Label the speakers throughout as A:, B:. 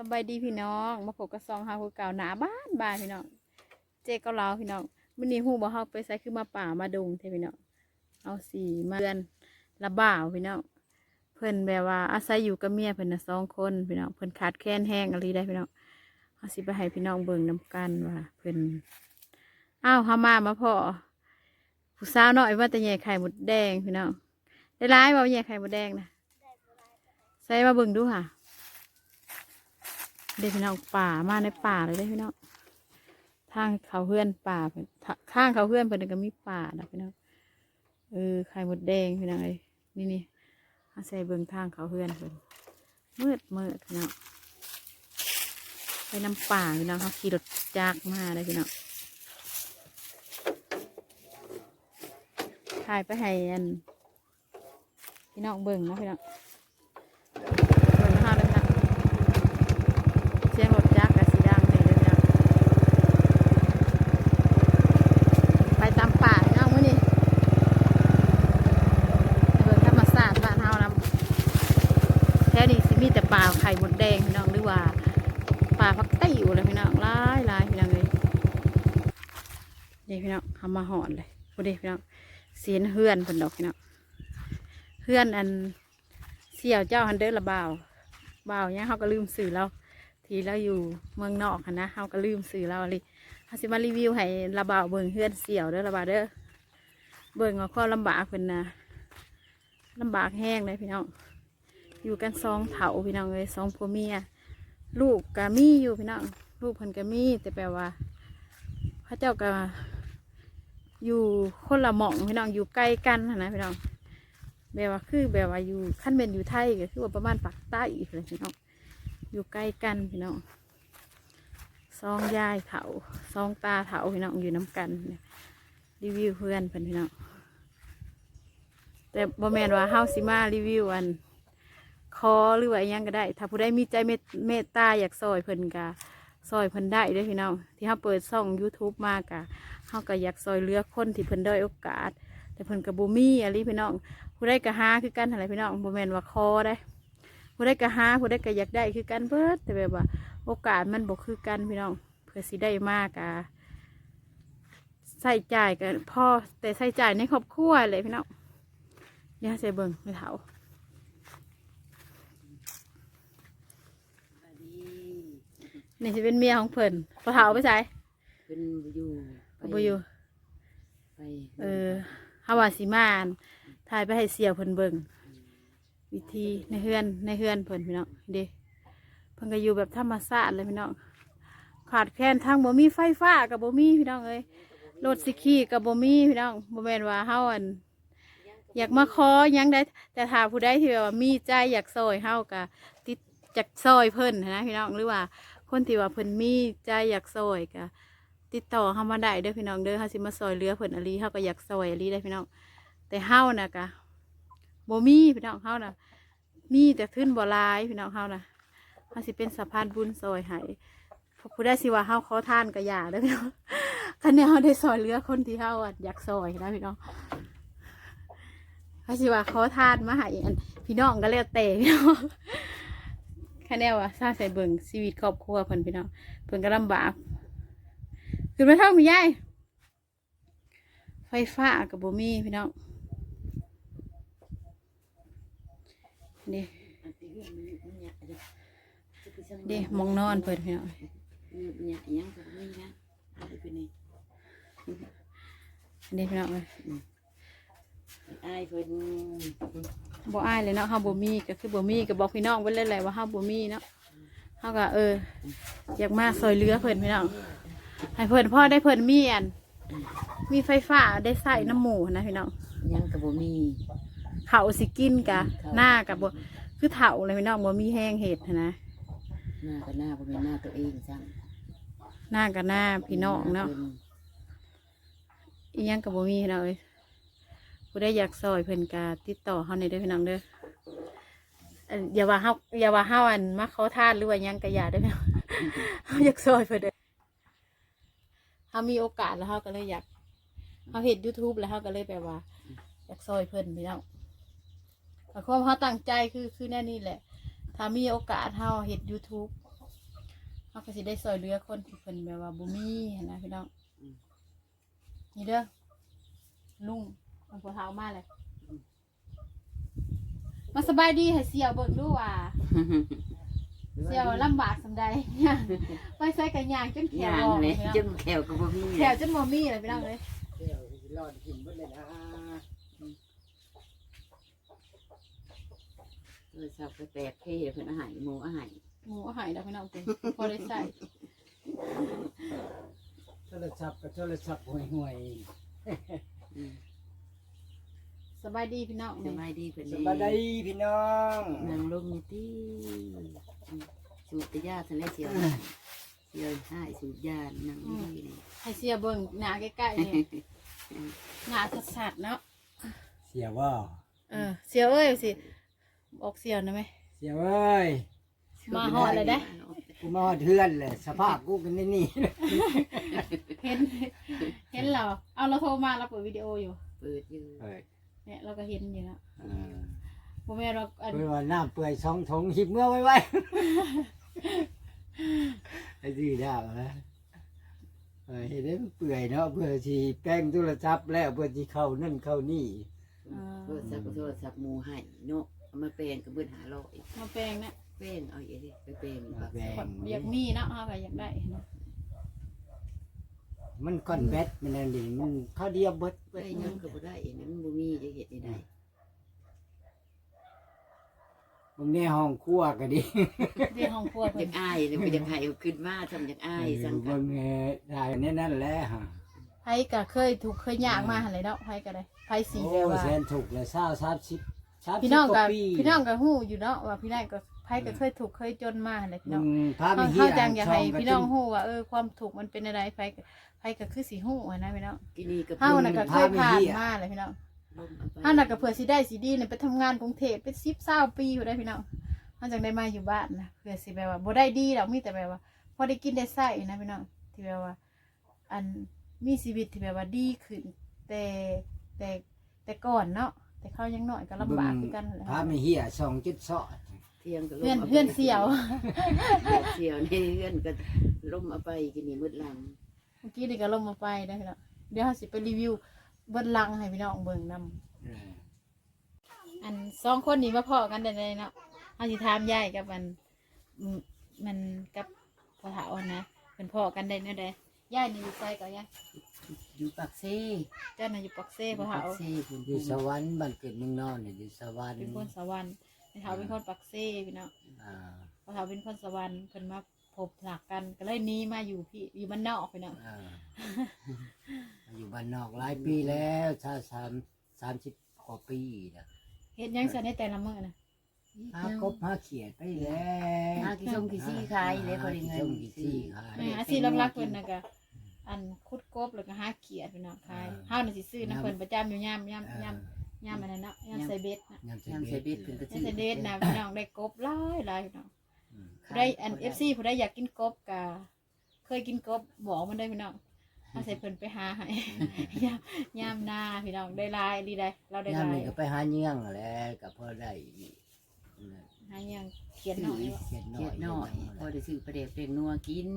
A: สบายดีพี่น้องมาพบกับซองฮาคือเก่าหนาบ้านบ้านพี่น้องเจ๊ก็เราพี่น้องมื้อนี้ฮู้บ่เฮาไปใส่คือมาป่ามาดงเทพี่น้องเอาสีมาเดือนละบ่าวพี่น้องเพิ่นแบบว่าอาศัยอยู่กับเมียเพิ่นน่ะสองคนพี่น้องเพิ่นขาดแคลนแห้งอะไรได้พี่น้องเฮาสิไปให้พี่น้องเบิ่งนํกันว่าเพิ่นอ้าวเฮามามาพ่อผู้สาวน้อยว่าแต่แย่ไข่หมดแดงพี่น้องได้ร้ายบ่แย่ไข่หมดแดงนะใส่มาเบิ่งดูค่ะ เด็กพี่น้องป่ามาในป่าเลยเด้อพี่น้องทางเขาเพื่อนป่าข้างเขาเพื่อนเพิ่นก็มีป่านะพี่น้องเออไข่หมดแดงพี่น้องเอ้ยนี่นี่อาศัยเบิ่งทางเขาเพื่อนเพิ่นมืดมืดพี่น้องไปน้ำป่าพี่น้องเขาขี่รถจักรมาเลยพี่น้องถ่ายไปให้อันพี่น้องเบิ่งเนาะพี่น้องเบิ่งนะคะเลยพี่น้อง เสียงรถจักรกับสีดังเลยเด้อเนี่ยไปตามป่าเนาะมื้อนี้ไปเบิ่งธรรมศาสตร์บ้านเฮานํแท้นี้สิมีแต่ป่าไข่มดแดงพี่น้องหรือว่าป่าพักติ้วเลยพี่น้องลายลายพี่น้องเลยเดี๋ยวพี่น้องทำมาหอนเลยพอดีพี่น้องเสียนเฮือนเพิ่นดอกพี่น้องเฮือนอันเสี่ยวเจ้าฮันเดอร์ละบ่าวบ่าวเนี่ยเขาก็ลืมสื่อเราทีเราอยู่เมืองนอกนะเราก็ลืมสื่อเราเลยเขาสิมารีวิวให้ระบ่าวเบิ่งเฮือนเสี่ยวเด้อระบ่าวเด้อเบิ่งว่าความลำบากเพิ่นนะลำบากแห้งเลยพี่น้องอยู่กันสองเถาพี่น้องเลยสองผัวเมีย ลูกก็มีอยู่พี่น้องลูกเพิ่นก็มีแต่แปลว่าพระเจ้าก็อยู่คนละหม่องพี่น้องอยู่ใกล้กันนะพี่น้องแบบว่าคือแบบว่าอยู่ขั้นเป็นอยู่ไทยก็คือว่าประมาณปากใต้อีกเลยพี่น้องอยู่ใกล้กันพี่น้องซองยายเถาซองตาเถาพี่น้องอยู่น้ำกันรีวิวเพื่อนเพิ่นพี่น้องแต่บ่แมนว่าเฮาสิมารีวิวอัน คอหรือว่ายังก็ได้ ถ้าผู้ใดมีใจเมตเมตตาอยากซอยเพิ่นก็ซอยเพิ่นได้เด้อพี่น้องที่เฮาเปิดช่อง YouTube มากะเฮาก็อยากซอยเลือกคนที่เพิ่นด้อยโอกาส แต่เพิ่นก็บ่มีอะไรพี่น้อง ผู้ใดก็หาคือกันอะไรพี่น้องบ่แมนว่าคอได้ ผู้ได้ก็หาผู้ได้ก็อยากได้คือกันเบิดแต่แบบว่า โอกาสมันบอกคือกันพี่น้อง เพื่อสิได้มากอะใส่จ่ายกันพ่อแต่ใส่จ่ายในครอบครัวเลยพี่น้องอย่าใส่เบิ่งไม่เถา
B: สวัสดี
A: นี่จะเป็นเมียของเพิ่นพอเถาไปใส่
B: เป็นบ่อยู่ไป
A: บ่อยู่
B: ไป
A: เออฮาวาสิมานถ่ายไปให้เสียเพิ่นเบิ่งวิธีในเฮือนในเฮือนเพิ่นพี่น้องเด้เพิ่นก็อยู่แบบธรรมชาติเลยพี่น้องขาดแคลนทางบ่มีไฟฟ้ากับบ่มีพี่น้องเอ้ยรถสิขี่กับบ่มีพี่น้องบ่แม่นว่าเฮาอัน อยากมาขอหยังได้ แต่ถ้าผู้ใดที่แบบว่ามีใจอยากซอยเฮาก็ติดจากซอยเพิ่นนะพี่น้องหรือว่า คนที่ว่าเพิ่นมีใจอยากซอยก็ติดต่อเฮามาได้เด้อพี่น้องเด้อเฮาสิมาซอยเหลือเพิ่นอลีเฮาก็อยากซอยอลีได้พี่น้อง แต่เฮานะกะบ่มีพี่น้องเฮานะมีแต่ขึ้นบ่หลายพี่น้องเฮานะเฮาสิเป็นสะพานบุญซอยให้ผู้ใดสิว่าเฮาขอทานก็อย่าเด้อพี่น้องคันนี้เฮาได้ซอยเหลือคนที่เฮาอยากซอยนะพี่น้องเขาสิว่าขอทานมาให้อันพี่น้องก็แล้วแต่พี่น้อง คันนี้ว่าซาใส่เบิ่งชีวิตครอบครัวเพิ่นพี่น้องเพิ่นก็ลำบากขึ้นมาเท่ามียายไฟฟ้ากับบ่มีพี่น้องนี่
B: อันที่เรื่องนมันเด้อจะไปสั่ง
A: นี่มองนอนเปิดพี่น้อง
B: นี่
A: พี่น้องเอ้ย
B: อายเพิ่น
A: บ่อายเลยเนาะเฮาบ่มีก็คือบ่มีก็บอกพี่น้องไว้เลยแหละว่าเฮาบ่มีเนาะเฮาก็เออ อยากมาซอยเรือเพิ่นพี่น้องให้เพิ่นพ่อได้เพิ่นมีอันมีไฟฟ้าได้ใส่น้ำหมูนะพี่น้อง
B: ยังก็บ่มี
A: เขาวสิกินกะหน้ากับบ่คือเฒ่าเลยพี่น้องบ่มีแห้งเห็ดหั้นนะ
B: หน้าก็หน้าบ่แม่นหน้าตัวเองซ้ํ
A: หน้ากับหน้าพี่น้องเนาะอีหยังกับบ่มีพี่น้องเอ้ย ผู้ได้อยากซอยเพิ่นกาติดต่อเฮาในเด้อพี่น้องเด้ออันอย่าว่าเฮาอย่าว่าเฮาอันมาขอทานหรือว่าหยังก็อย่าเด้อพี่น้องเฮาอยากซอยเพิ่นเด้อเฮามีโอกาสแล้วเฮาก็เลยอยากเฮาเฮ็ด YouTube แล้วเฮาก็เลยแบบว่า อยากซอยเพิ่นพี่น้องแต่ความเฮาตั้งใจคือคือแน่นี่แหละ ถ้ามีโอกาสเฮาเฮ็ด YouTube เขาก็สิได้ซอยเหลือคนที่เพิ่นแบบว่าบ่มีหั้นนะพี่น้องนี่เด้อลุง มันพอเท้ามาเลย มาสบายดีให้เสี่ยวเบิ่งดูว่า เสี่ยวลำบากสำใดไปใส่กันยางจนแขว
B: ย่าง
A: ออก
B: เลย
A: พี่น้อง
B: จึงแขวก็บ่มี
A: แขวจนบ่มีเลยพี่น้องเลย
C: เดี๋ยวรอดกินเบิดเลยนะ
B: โทรศัพท์ก็แตกเท่เพิ่นอาหารหมูอาหาร
A: หมูหายแล้วพี่น้องเป็นพอได้ใส่
C: โทรศัพท์กับโทรศัพท์ห่วยห่วย
B: อืม
A: สบายดีพี่น้อง
B: ส
A: นี่
B: บายดีเพิ่น
C: ๆส
B: ดี
C: บายดีพี่น้อง
B: นางลงนี่ติอืมสูบแต่ยาทะเลเสียวเสียวให้สูบยานางนี่นี่
A: ให้เสียเบิ่งหน้าใกล้ๆนี่หน้าสัดๆเนาะ
C: เสียว่า
A: เออเสียวเอ้ยสิบอกเสียวนะไหม
C: เสียเว้ย
A: มาฮอดเลยเด้
C: กูมาฮอดเทือนเลยสภาพกูกันนี่นี่
A: เห็นเห็นเราเอาเราโทรมาเราเปิดวิดีโออยู่
B: เปิดอยู่
C: เอ้ย
A: เนี่ยเราก็เห็นอยู่แล้ว
C: เออ
A: พ่อแม่เราอัน
C: เพื่อว่าน้ำเปื่อยสองถงหิบเมื่อไว้ไว้ไอ้ดีได้เหรอเออเห็นได้มันเปื่อยเนาะเพื่อที่แป้งโทรศัพท์แล้วเพื่อที่เข้านั่นเข้านี่
B: โทรศัพท์ก็โทรศัพท์หมูให้เนาะเอามาแปลงก็เบิดหาร้อย
A: มาแปลงนะ
B: แป้งเอาอีกดิไปแปลง
C: มา
B: ปาก
C: แป้ง
A: อยากมีเนาะเราก็อยากได้เนาะ
C: มันก้อนแบตมันนั่นดิมันเข้าเดียวเบิดเบิ
B: ได้
C: ด
B: ยังก็บ่ได้อันนั้นบ่มีจะเฮ็ดได้
C: มึงในห้องครัวก็ดี
A: เรียนห้องครัว
B: อ
A: เพิ่
B: ยานกอายเลยบ่อยากให้เอาขึ้นมาทำอยากอายสังกั
C: มึ
B: ด
C: งเอ่อได้แน่นั่นแหละฮะ
A: ไผก็เคยถูกเคยยากมาหั่นเลยเนาะไผก็ได้ไผสี
C: โอ้
A: แบบว่า
C: แสนถูกเลยเศร้าสามสิบสามสิบ
A: พี่น้อง
C: ก
A: ก็
C: ว่าปี
A: พี่น้องก็ฮู้อยู่เนาะว่าพี่น้องก็ ไผก็เคยถูกเคยจนมาหั่นเลยพี่
C: มึ
A: น้อง
C: งพาไป
A: เฮา
C: เฮี
A: เฮายจังอยากให้
C: ช่
A: พี่น้องฮู้ว่าเออความถูกข์มันเป็นอะไรไผก็ไผก็คือสิฮู้อะนะพี่น้อง
B: กินนี่ก็
A: เฮาน่ะก็เคยผ่านมาเลยพี่น้อง
B: ลมเอาไป
A: เฮาน่ะก็เผื่อสิได้สิดีเนี่ยไปทำงานกรุงเทพเป็น10 20ปีอยู่ได้พี่น้องเฮาจังได้มาอยู่บ้านนะเผื่อสิแบบว่าบ่ได้ดีดอกมีแต่แบบว่า พอได้กินได้ใช้นะพี่น้องที่แบบว่า อันมีชีวิตที่แบบว่าดีขึ้น แต่แต่แต่ก่อนเนาะแต่เขายังน้อยก็ลำบากคือกันแหละ
C: พาไปเฮียสองจุดสอด
B: เที่ยงก็ลม
A: เพื่อนา
B: ไป
A: เพื่อนเสี่ยว
B: เพื่อนเสี่ยวนี่เพื่อนก็ลมเอาไปกินนี่มืดหลัง
A: เมื่อกี้นี่ก็ลงมาไปได้พี่น้องเดี๋ยวเราสิไปรีวิวเบิ้ลลังให้พี่น้องเบิ่งนำอันสองคนนี้มาพอกันได้เลยเนาะเอาสิถามยายกับมันอืมมันกับพ่อเฒ่านะเป็นพ่อกันได้เนาะเด้ยายนี่อยู่ไสก็ยาย
B: อยู่ปากเซ่
A: เจ้าน่ะอยู่ปักเซ่พ่อ
B: ปา
A: เฒ่าก
B: เซ่คุณ
C: อยู่สวรรค์บ้านเกิดเมืองนอนเนี่ยอยู่สวรรค์
A: เป็นคนสวรรค์พ่อ เฒ่าเป็นคนปักเซ่พี่น้อง
C: อ่า
A: พ่อเฒ่าเป็นคนสวรรค์เพิ่นมาพบหลักกันก็เลยหนี้มาอยู่พี่อยู่บ้านนอกพี่น้อง
C: อ่าอยู่บ้านนอกหลายปีแล้วชาสามสามสิบกว่าปีนะ
A: เฮ็ดหยังซะในแต่ละมื้อน่ะ
C: หากบหาเขียดไปแล้ว
B: หากี่ส้มกี่ซี่ขายเลยพอได้เงิน
C: ส้มกี่ซี่ขาย
A: แม่อาชีพหลักๆเพิ่นน่ะก็อันคุดกบแล้วก็หาเขียดพี่น้องขาย
C: อ่า
A: เฮาน่ะสิซื้อน้ำเพิ่นประจำอยู่ยามยาม
C: เออยา
A: ม ยามอันนั้นเนาะยามใส่เบ็ดน่ะ
C: ยำ
B: ยำใส่เบ็ดเพิ่นก็
A: ยามใส่เบ็ดน่ะพี่น้องได้กบหลายหลายพี่น้อง
C: อืม
A: ผู้ใดอัน FC ผู้ใดอยากกินกบก็เคยกินกบบอกมันได้พี่น้องเอาใส่เพิ่นไปหาให้ยามยามหน้าพี่น้องได้หลายดีได้ เราได้ห
C: ยาม
A: ลาย
C: นี้ก็ไปหาเงี้ยงแหล้วก็พอได้
A: หายังเขียนหน่อยว่า
C: เขียดน้อ
B: เจ็
C: ย
B: ดน้อยพอได้ซื้อประเดี๋ยวเป็นนัวกิน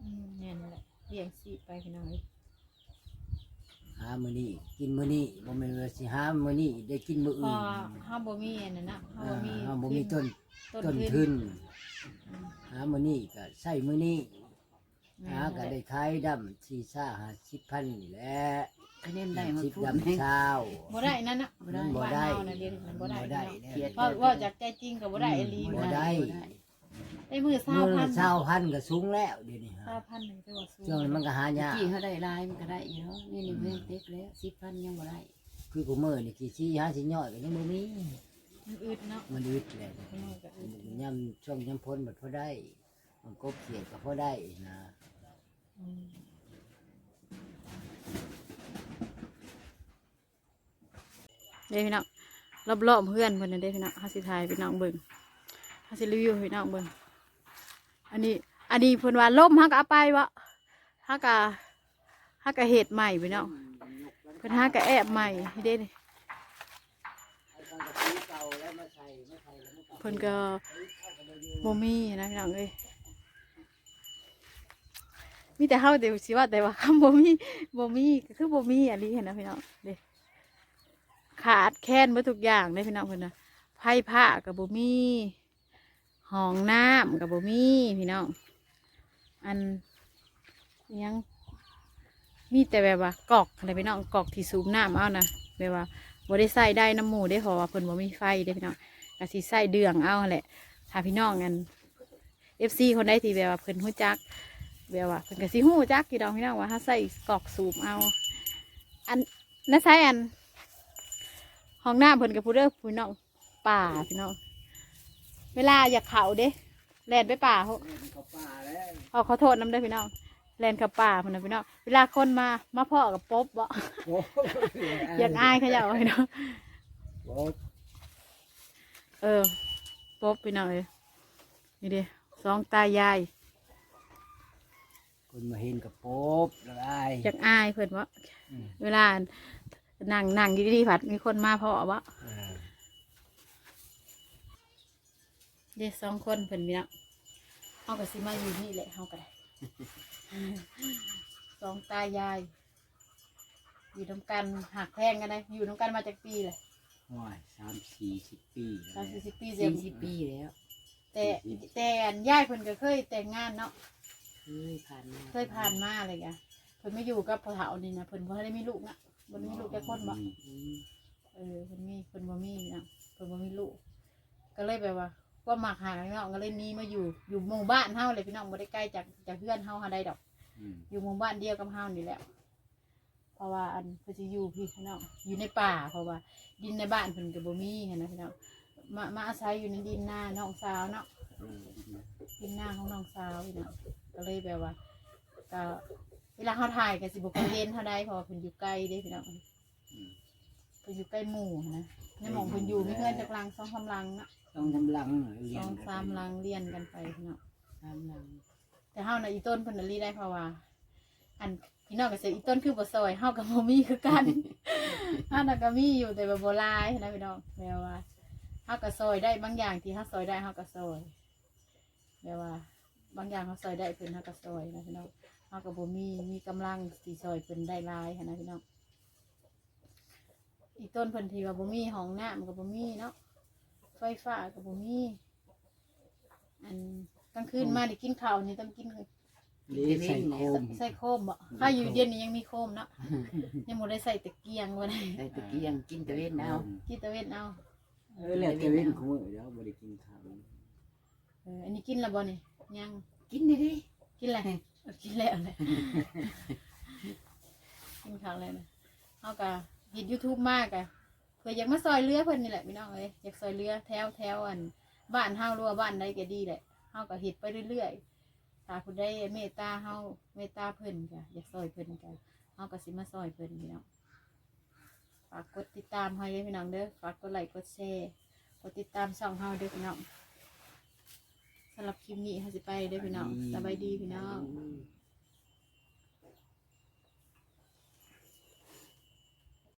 A: อืมเนี่ยนั่นแหละเลี้ยงสิไปพี่น้องเอ้ย
C: หามื้อนี้กินมื้อนี้บ่แม่นว่าสิหามื้อนี้ได้กินมื้อ
A: พอ
C: อื่น
A: เฮาบ่มีอันนั้นน่ะเฮา
C: อ่า
A: บ่มี
C: เฮาบ่มีต้น
A: ต้น
C: ต้น
A: ทุน
C: ทุนหามื้อนี้ก็ใช้มื้อนี้
A: แม่
C: หานก็
A: แหละ
C: ได้ขายดำสี่ซ่าห้าสิบพันนี่แหละ
B: คะแนนได้มา
C: สิบ
B: พูด
C: ดำเช้า
A: บ่ได้นั่นน่ะ
B: บ่ได้
C: บ่ได้
A: บ้านเฮาน่ะเดี๋ยวนี้มันบ่ได้
C: บ่ได้
A: เนาะ
C: เด้อ
A: ว่าว่าจากใจจริงก็บ่ได้อหลี
C: บ่
A: บ่
C: ได้
A: ได้ ได้มือ
C: มื้อ
A: 20,000
C: ละเช้าพันก็สูงแล้วเดี๋ยวนี้ฮะ
A: 20,000นึงแต่ว่าสูง
C: ช่วงนี้มันก็หายาก
B: กี่เขาได้ลายมันก็ได้อยู่เนาะนี่นี่เพิ่งเต็กแล้วสิบพันยังบ่ได้
C: คือกูมื้อนี่กี่ซี่หาสิย่อยก็ยังบ่มี
A: มันอึดเนาะ
C: มันอึดแหละ
A: มันน้อยก็อึด
C: ยามช่วงยามพ้นบัดพอได้ มันกบเขียดก็พอได้นะ
A: อืมเด้พี่น้องรอบๆเพื่อนเพิ่นน่ะเด้พี่น้องเฮาสิถ่ายพี่น้องเบิ่งเฮา สิรีวิวให้พี่น้องเบิ่งอันนี้ อันนี้เพิ่นว่าล่มฮาก็เอาไปบ่เฮาก็เฮาก็เฮ็ดใหม่พี่น้องเพิ่นฮาก็แอบใหม่เด้นี่เพิ่นก็บ่มีนะพี่น้องเอ้ยมีแต่เฮาแต่สิว่าแต่ว่าคำบ่มีบ่มีก็คือบ่มีอันนี้เห็นนะพี่น้องเด้ขาดแคลนบ่ทุกอย่างเลยพี่น้องเพิ่นน่ะไผ่ผ้าก็บ่มี ห้องน้ำก็บ่มีพี่น้องอันยังมีแต่แบบว่ากอกอะไรพี่น้องกอกที่สูบน้ำเอานะแบบว่าบ่ได้ใส่ได้น้ำหมูได้เพราะว่าเพิ่นบ่มีไฟเด้พี่น้องก็สิใส่เดืองเอาแหละถ้าพี่น้องกัน FC คนใดที่แบบว่าเพิ่นฮู้จักแบบว่าเพิ่นก็สิฮู้จักพี่น้องพี่น้องว่าถ้าใส่กอกสูบเอา อันนั่นใส่อันห้องน้ำเพิ่นกับผู้เด้อพี่น้องป่าพี่น้อง เวลาอยากเขาเด้แล่นไปป่าเขา
C: เขาป่าแล้ว
A: เอาขอโทษน้ำเด้อพี่น้องแล่นกับป่าพุ่นนะพี่น้องเวลาคนมามาพ่อกับป๊บบ่
C: โอ้
A: อยากอายเขาอยากเอาพี่น้อง
C: โอ้
A: เออป๊บพี่น้องเลยนี่เด้สองตายาย
C: คนมาเห็นกับโป๊บแล้วไอ้
A: อยากอายเพิ่นว่า
C: อืม
A: เวลานั่งนั่งอยู่ดีๆผัดมีคนมาพ่อบ่
C: อ่า
A: เด็กสองคนเพิ่นพี่น้องเฮาก็สิมาอยู่นี่แหละเฮาก็ได้ สองตายาย อยู่น้ำกันหักแพงกันได้อยู่น้ำกันมาจากปีเลย
C: โอ้ยสามสี่สิบปี
A: สามสี่สิบปีเส
B: สี่สิบปีแล้ว
A: แต่แต่อันยายเพิ่นก็เคยแต่งงานเนาะ
B: เคยผ่านมา
A: เคยผ่านมาอะไรกันเพิ่นไม่อยู่กับพ่อเฒ่านี่นะเพิ่นบ่ได้มีลูกนะบ่ได้มีลูกแค่คนบ่
B: อืม
A: เออเพิ่นมีเพิ่นบ่มีนะเพิ่นบ่มีลูก ก็เลยแบบว่า ก็มักหาพี่น้องก็เลยหนี้มาอยู่อยู่หมู่บ้านเฮาเลยพี่น้องบ่ได้ไกลจากจากเพื่อนเฮาหาใดดอก
C: อืม
A: อยู่หมู่บ้านเดียวกับเฮานี่แหละเพราะว่าอันเพิ่นสิอยู่พี่พี่น้องอยู่ในป่า เพราะว่า ดินในบ้านเพิ่นก็บ่มีหั้นนะพี่น้องมามาอาศัยอยู่ในดินหน้าน้องสาวเนาะ
C: อืม
A: ดินหน้าของน้องสาวพี่น้องก็เลยแบบว่าก็เวลาเฮาถ่ายก็สิบ่ค่อยเห็นเท่าใดเพราะว่าเพิ่นอยู่ไกลเด้พี่น้อง
C: อืม
A: เพิ่นอยู่ใกล้หมู่นะในหม่องเพิ่นอยู่มีเพื่อนจักลังสองสามลังเนาะ
C: ต้องกำลังเรี
A: ส
C: ย
A: อนง
C: กัน
A: สามลังเรียนกันไปพี่น้อง
B: ตามหลัง
A: แต่เฮาน่ะอีต้นเพิ่นน่ะรีได้เพราะว่า อันพี่น้องก็เสียอีต้นคือบ่ซอยเฮากับบ่มีคือกัน เฮาน่ะก็มีอยู่แต่ว่าบ่หลายนะพี่น้องแปลว่าเฮาก็ซอยได้บางอย่างที่เฮาซอยได้เฮาก็ซอยแปลว่า บางอย่างเฮาซอยได้เพิ่นเฮาก็ซอยนะพี่น้องเฮาก็บ่มีมีกำลังสิซอยเพิ่นได้หลายหั้นนะพี่น้อง อีต้นเพิ่นที่ว่าบ่มีห้องน้ำก็บ่มีเนาะ ไฟฟ้าก็บ่มีอันกลางคืนมาได้กินข้าวนี่ต้องกิน
C: นี่ใส่โคม
A: ใส่โคมบ่ถ้าอยู่เย็นนี่ยังมีโคมเนาะยังบ่ได้ใส่ตะเกียงบ่ได้
B: แต่ตะกี้ยังกินตะเวนเอา
A: กินตะเวนเอา
C: เออแล้วจะเล่นของมือเดี๋ยวบริกินข้าว
A: เอออันนี้กินแล้วบ่นี่ยัง
B: กินดิดิ
A: กินแล้วเออกินแล้วแหละกินข้าวแล้วนะเฮาก็เฮ็ด YouTube มากอะเพื่ออยากมาซอยเรือเพิ่อนนี่แหละพี่น้องเอ้ยอยากซอยเรือแถวแถวอัน บ้านเฮารือว่าบ้านใดก็ดีแหละเฮาก็เฮ็ดไปเรื่อยๆถ้าผู้ใดเมตตาเฮาเมตตาเพิ่นก็อยากซอยเพิ่นก็เฮาก็สิมาซอยเพิ่นพี่น้องฝากกดติดตามให้ด้วยพี่น้องเด้อฝากกดไลค์กดแชร์กดติดตามช่องเฮาเด้อพี่น้องสำหรับคลิปนี้เฮาสิไปเด้อพี่น้องสบายดีพี่น้อง